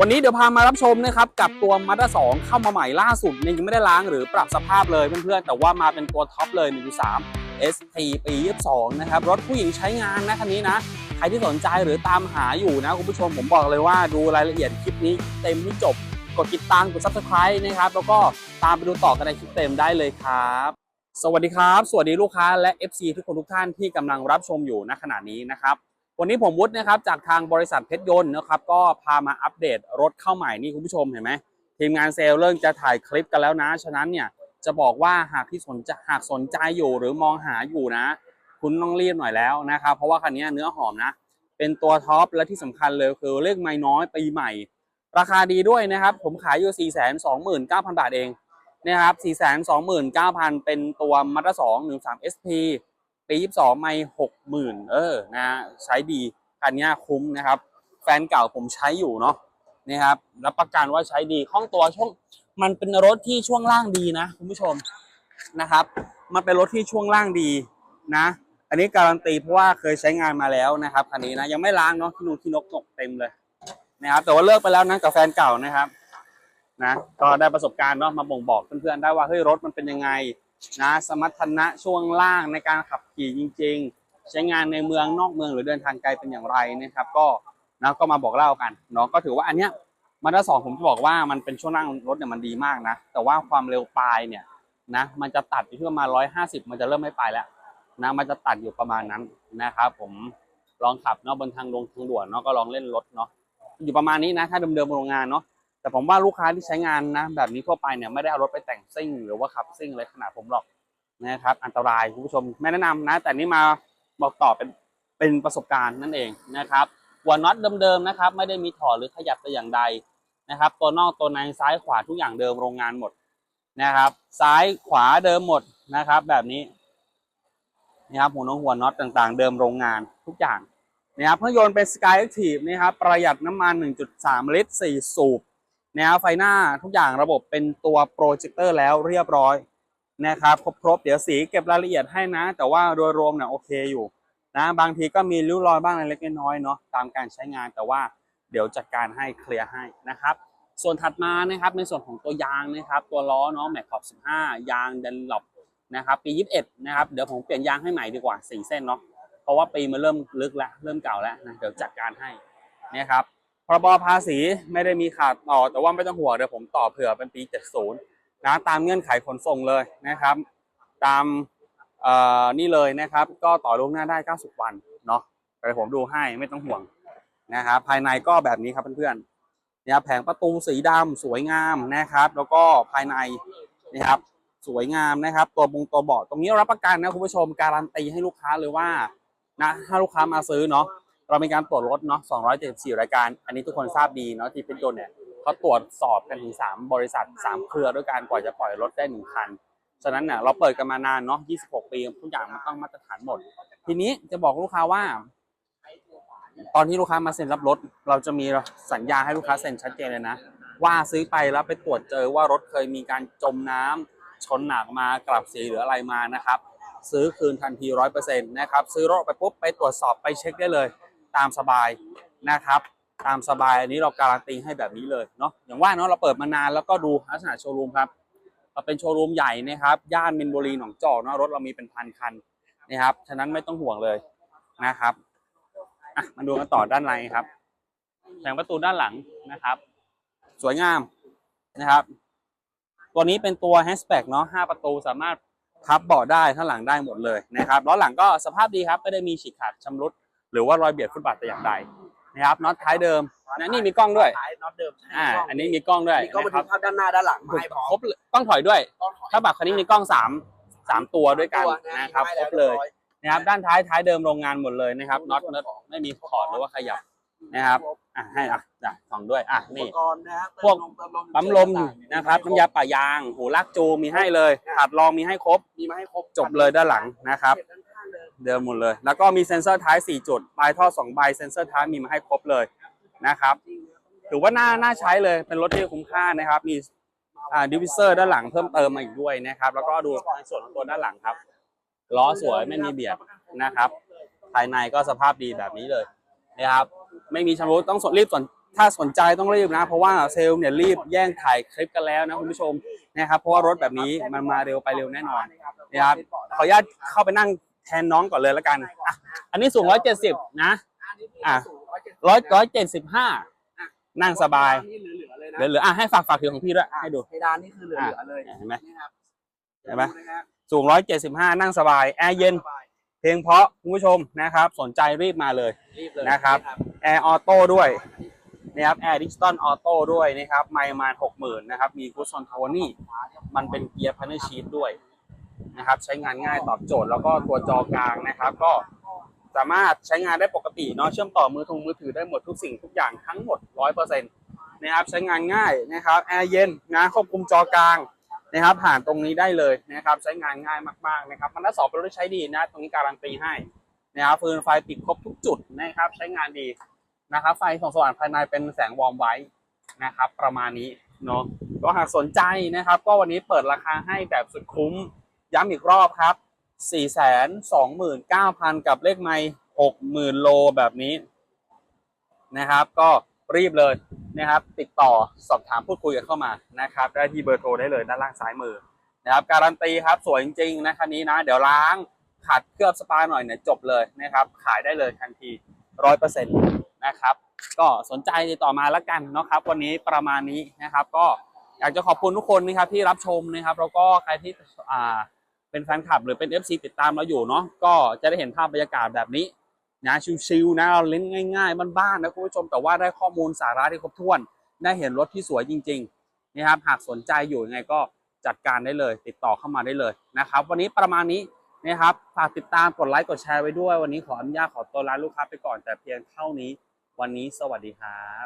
วันนี้เดี๋ยวพามารับชมนะครับกับตัว Mazda 2เข้ามาใหม่ล่าสุดเนี่ยยังไม่ได้ล้างหรือปรับสภาพเลยเพื่อนๆแต่ว่ามาเป็นตัวท็อปเลย1.3 ST ปี 22 นะครับ รถผู้หญิงใช้งานนะคันนี้นะ ใครที่สนใจหรือตามหาอยู่นะคุณผู้ชมผมบอกเลยว่าดูรายละเอียดคลิปนี้เต็มให้จบกดติดตามกด subscribe นะครับ แล้วก็ตามไปดูต่อกันในคลิปเต็มได้เลยครับ สวัสดีครับ สวัสดีลูกค้าและ FC ทุกคนทุกท่านที่กำลังรับชมอยู่ณขณะนี้นะครับ วันนี้ผมวุฒินะครับจากทางบริษัทเพชรยนต์นะครับก็พามาอัปเดตรถเข้าใหม่นี่คุณผู้ชมเห็นไหมทีมงานเซลล์เริ่มจะถ่ายคลิปกันแล้วนะ ฉะนั้นเนี่ยจะบอกว่าหากที่สนใจหากสนใจอยู่หรือมองหาอยู่นะ คุณต้องรีบหน่อยแล้วนะครับ เพราะว่าคันนี้เนื้อหอมนะ เป็นตัวท็อปและที่สำคัญเลยคือเลขไม่น้อยปีใหม่ ราคาดีด้วยนะครับ ผมขายอยู่ 4 2 9 0 0 0 บาทเองนะครับ 4 2 9 0 0 0 เป็นตัว Mazda 2 13 SP ปี 22 ไม่ 60,000 เออนะใช้ดีคันนี้คุ้มนะครับ แฟนเก่าผมใช้อยู่เนาะนี่ครับรับประกันว่าใช้ดีคล่องตัวช่วงมันเป็นรถที่ช่วงล่างดีนะคุณผู้ชมนะครับ มันเป็นรถที่ช่วงล่างดีนะ อันนี้การันตีเพราะว่าเคยใช้งานมาแล้วนะครับคันนี้นะยังไม่ล้างเนาะที่นูที่นกตกเต็มเลยนะครับแต่ว่าเลิกไปแล้วนะกับแฟนเก่านะครับนะก็ได้ประสบการณ์เนาะมาบ่งบอกเพื่อนๆได้ว่าเฮ้ยรถมันเป็นยังไง นะสมรรถนะช่วงล่างในการขับขี่จริง ๆ ใช้งานในเมืองนอกเมืองหรือเดินทางไกลเป็นอย่างไรนะครับ ก็นะก็มาบอกเล่ากันเนาะก็ถือว่าอันเนี้ยมาด้าสองผมจะบอกว่ามันเป็นช่วงล่างรถเนี่ยมันดีมากนะ แต่ว่าความเร็วปลายเนี่ยนะมันจะตัดอยู่ที่ประมาณร้อยห้าสิบมันจะเริ่มไม่ไปแล้วนะมันจะตัดอยู่ประมาณนั้นนะครับผมลองขับเนาะบนทางลงทางด่วนเนาะก็ลองเล่นรถเนาะอยู่ประมาณนี้นะถ้าเดิมๆโรงงานเนาะ แต่ผมว่าลูกค้าที่ใช้งานนะ แบบนี้ทั่วไปเนี่ยไม่ได้เอารถไปแต่งซิ่ง หรือว่าขับซิ่งอะไรขนาดผมหรอกนะครับ อันตรายคุณผู้ชมไม่แนะนำนะ แต่นี่มาบอกต่อเป็นเป็นประสบการณ์นั่นเองนะครับหัวน็อตเดิมๆนะครับ ไม่ได้มีถอดหรือขยับแต่อย่างใดนะครับ ตัวนอกตัวในซ้ายขวาทุกอย่างเดิมโรงงานหมดนะครับ ซ้ายขวาเดิมหมดนะครับ แบบนี้นะครับหัวน้องหัวน็อตต่างๆ เดิมโรงงานทุกอย่างนะครับเครื่องยนต์เป็น Sky Active นะครับประหยัดน้ำมัน 1.3 ลิตร 4 สูบ นะครับไฟหน้าทุกอย่างระบบเป็นตัวโปรเจคเตอร์แล้วเรียบร้อยนะครับครบๆเดี๋ยวสีเก็บรายละเอียดให้นะ แต่ว่าโดยรวมเนี่ยโอเคอยู่นะบางทีก็มีริ้วรอยบ้างเล็กน้อยเนาะตามการใช้งานแต่ว่าเดี๋ยวจัดการให้เคลียร์ให้นะครับ ส่วนถัดมานะครับในส่วนของตัวยางนะครับ ตัวล้อเนาะแม็กขอบ 15 ยางเดนหลบนะครับปี 21 นะครับ เดี๋ยวผมเปลี่ยนยางให้ใหม่ดีกว่า 4 เส้นเนาะเพราะว่าปีมันเริ่มลึกแล้วเริ่มเก่าแล้วนะเดี๋ยวจัดการให้นะครับ พรบภาษีไม่ได้มีขาดต่อ แต่ว่าไม่ต้องห่วงเดี๋ยวผมต่อเผื่อเป็นปี 70 นะตามเงื่อนไขขนส่งเลยนะครับ ตามนี่เลยนะครับ ก็ต่อล่วงหน้าได้ 90 วันเนาะเดี๋ยวผมดูให้ไม่ต้องห่วงนะครับภายในก็แบบนี้ครับเพื่อนๆนะครับแผงประตูสีดำสวยงามนะครับ แล้วก็ภายในนะครับสวยงามนะครับ ตัวบงตัวเบาะตรงนี้รับประกันนะคุณผู้ชมการันตีให้ลูกค้าเลยว่านะถ้าลูกค้ามาซื้อเนาะ เรามีการตรวจรถเนาะ274 รายการ อันนี้ทุกคนทราบดีเนาะที่เป็นยนต์เนี่ยเขาตรวจสอบกันถึง 3 บริษัท 3 เครือด้วยกันกว่าจะปล่อยรถได้ 1 คัน ฉะนั้นเนี่ยเราเปิดกันมานานเนาะ 26 ปีทุกอย่างมันต้องมาตรฐานหมด ทีนี้จะบอกลูกค้าว่า ตอนที่ลูกค้ามาเซ็นรับรถ เราจะมีสัญญาให้ลูกค้าเซ็นชัดเจนเลยนะ ว่าซื้อไปแล้วไปตรวจเจอว่ารถเคยมีการจมน้ำชนหนักมากลับสีหรืออะไรมานะครับ ซื้อคืนทันทีร้อยเปอร์เซ็นต์นะครับ ซื้อรถไปปุ๊บไปตรวจสอบไปเช็คได้เลย ตามสบายนะครับ ตามสบายอันนี้เราการันตีให้แบบนี้เลยเนาะอย่างว่าเนาะเราเปิดมานานแล้วก็ดูลักษณะโชว์รูมครับเราเป็นโชว์รูมใหญ่นะครับย่านมินบุรีหนองจอกเนาะรถเรามีเป็นพันคันนะครับฉะนั้นไม่ต้องห่วงเลยนะครับอะมาดูกันต่อด้านในครับแผงประตูด้านหลังนะครับ สวยงามนะครับ ตัวนี้เป็นตัวแฮชแบ็กเนาะห้าประตูสามารถพับเบาะได้ข้างหลังได้หมดเลยนะครับล้อหลังก็สภาพดีครับไม่ได้มีฉีกขาดชำรุด หรือว่ารอยเบียดฟุตบาทแต่อย่างใดนะครับน็อตท้ายเดิมนะนี่มีกล้องด้วยท้ายน็อตเดิมใช่อ่าอันนี้มีกล้องด้วยมีกล้องบันนะคทึรับกภาพด้านหน้าด้านหลังมาให้พร้อมครบเลยกล้องถอยด้วยกล้องถอยถ้าบักคันนี้มีกล้องสามสามตัวด้วยกันตัวนะครับให้ครแวบเลยรีบร้อนะครับด้านท้ายท้ายเดิมโรงงานหมดเลยนะครับน็อตน็อตไม่มีถอดหรือว่าขยับ นะครับ อะให้อะจ้ะส่องด้วยอะอุปนี่ กรณ์นะฮะพวก เติมลมปั๊มลมนะครับน้ำยาป่ายางหูลากจูมีให้เลยถาดรองมีให้ครบมีมาให้ครบจบเลยด้านหลังนะครับเก็ด้านข้าง เดิมหมดเลย แล้วก็มีเซ็นเซอร์ท้าย 4 จุด ปลายท่อ2ใบเซ็นเซอร์ท้ายมีมาให้ครบเลยนะครับถือว่าน่าน่าใช้เลยเป็นรถที่คุ้มค่านะครับ มีอ่าดิวิเซอร์ด้านหลังเพิ่มเติมมาอีกด้วยนะครับ แล้วก็ดูในส่วนของตัวด้านหลังครับล้อสวยไม่มีเบียดนะครับ ภายในก็สภาพดีแบบนี้เลยนะครับ ไม่มีชำรุดต้องสนรีบสนถ้าสนใจต้องรีบนะ เพราะว่าเซลล์เนี่ยรีบแย่งถ่ายคลิปกันแล้วนะคุณผู้ชมนะครับเพราะว่ารถแบบนี้มันมาเร็วไปเร็วแน่นอนนะครับขออนุญาตเข้าไปนั่ง แทนน้องก่อนเลยแล้วกันอะอันนี้สูง170นะอะร้อยร้อยเจ็ดสิบห้านั่งสบายนี่เหลือๆเลยนะเหลือๆอะให้ฝากฝากถือของพี่ด้วยให้ดูเพดานนี่คือเหลือๆเลยเห็นไหมนี่ครับเห็นไหมดูะครับสูงร้อยเจ็ดสิบห้านั่งสบายแอร์เย็นสบายเพลงเพราะคุณผู้ชมนะครับ สนใจรีบมาเลยรีบเลยนะครับแอร์ออโต้ด้วยนะครับแอร์ดิจิตอลออโต้ด้วยนะครับ ไม่มาหกหมื่นนะครับ มีกูซอนโทนี่มันเป็นเกียร์พันเนอร์ชีตด้วย นะครับใช้งานง่ายตอบโจทย์แล้วก็ตัวจอกลางนะครับ ก็สามารถใช้งานได้ปกติเนาะเชื่อมต่อมือถงมือถือได้หมดทุกสิ่งทุกอย่างทั้งหมดร้อยเปอร์เซ็นต์นะครับใช้งานง่ายนะครับแอร์เย็นนะควบคุมจอกลางนะครับผ่านตรงนี้ได้เลยนะครับใช้งานง่ายมากๆนะครับมันถ้าสอบเป็นรถที่ใช้ดีนะตรงนี้การันตีให้นะครับฟืนไฟติดครบทุกจุดนะครับใช้งานดีนะครับไฟส่องสว่างภายในเป็นแสงวอร์มไว้นะครับประมาณนี้เนาะก็หากสนใจนะครับ ก็วันนี้เปิดราคาให้แบบสุดคุ้ม ย้ำอีกรอบครับ 429,000 กับเลขไม่60,000 โลแบบนี้นะครับ ก็รีบเลยนะครับ ติดต่อสอบถามพูดคุยกันเข้ามานะครับ ได้ที่เบอร์โทรได้เลยด้านล่างซ้ายมือนะครับ การันตีครับสวยจริงๆนะคันนี้นะ เดี๋ยวล้างขัดเคลือบสปาหน่อยเนี่ยจบเลยนะครับ ขายได้เลยทันทีร้อยเปอร์เซ็นต์นะครับ ก็สนใจติดต่อมาแล้วกันเนาะครับ วันนี้ประมาณนี้นะครับ ก็อยากจะขอบคุณทุกคนนะครับที่รับชมนะครับ แล้วก็ใครที่อ่า เป็นแฟนคลับหรือเป็น FC ติดตามเราอยู่เนาะก็จะได้เห็นภาพบรรยากาศแบบนี้นะชิวๆนะเราเล่นง่ายๆบ้านๆนะคุณผู้ชมแต่ว่าได้ข้อมูลสาระที่ครบถ้วน ได้เห็นรถที่สวยจริงๆนะครับหากสนใจอยู่ยังไงก็จัดการได้เลย ติดต่อเข้ามาได้เลยนะครับ วันนี้ประมาณนี้นะครับฝากติดตามกดไลค์กดแชร์ไว้ด้วย วันนี้ขออนุญาตขอตัวลาลูกค้าไปก่อนแต่เพียงเท่านี้ วันนี้สวัสดีครับ